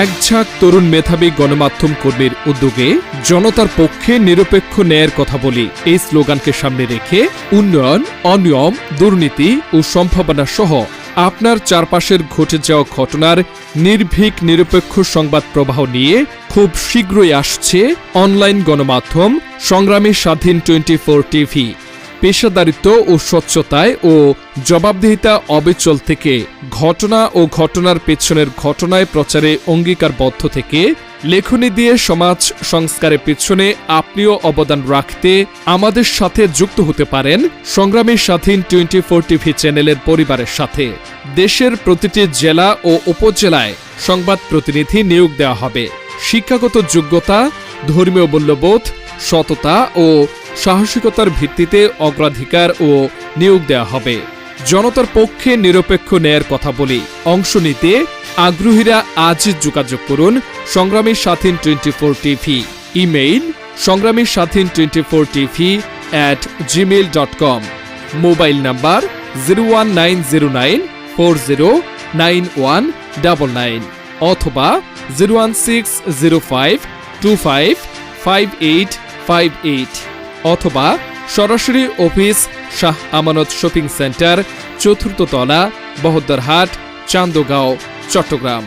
এক ঝাঁক তরুণ মেধাবী গণমাধ্যম কর্মীর উদ্যোগে জনতার পক্ষে নিরপেক্ষ ন্যায়ের কথা বলি এই স্লোগানকে সামনে রেখে উন্নয়ন, অনিয়ম, দুর্নীতি ও সম্ভাবনা সহ আপনার চারপাশের ঘটে যাওয়া ঘটনার নির্ভীক নিরপেক্ষ সংবাদ প্রবাহ নিয়ে খুব শীঘ্রই আসছে অনলাইন গণমাধ্যম সংগ্রামী স্বাধীন টোয়েন্টি ফোর টিভি। পেশাদারিত্ব ও স্বচ্ছতায় ও জবাবদিহিতা অবিচল থেকে ঘটনা ও ঘটনার পেছনের ঘটনায় প্রচারে অঙ্গীকারবদ্ধ থেকে লেখনী দিয়ে সমাজ সংস্কারের পেছনে আপনিও অবদান রাখতে আমাদের সাথে যুক্ত হতে পারেন সংগ্রামী স্বাধীন টোয়েন্টি ফোর টিভি চ্যানেলের পরিবারের সাথে। দেশের প্রতিটি জেলা ও উপজেলায় সংবাদ প্রতিনিধি নিয়োগ দেওয়া হবে। শিক্ষাগত যোগ্যতা, ধর্মীয় মূল্যবোধ, সততা ও সাহসিকতার ভিত্তিতে অগ্রাধিকার ও নিয়োগ দেওয়া হবে। জনতার পক্ষে নিরপেক্ষ ন্যায়ের কথা বলি অংশ নিতে আগ্রহীরা আজ যোগাযোগ করুন সংগ্রামী Swadhin twenty four TV. Email Sangrami Swadhin twenty four TV at gmail dot com mobile number zero one nine zero nine four zero nine one double nine অথবা zero one six zero five two five five eight five eight অথবা সরাসরি office Shah Amanat shopping centre চতুর্থ তলা বহদ্দারহাট চান্দগাঁও চট্টগ্রাম।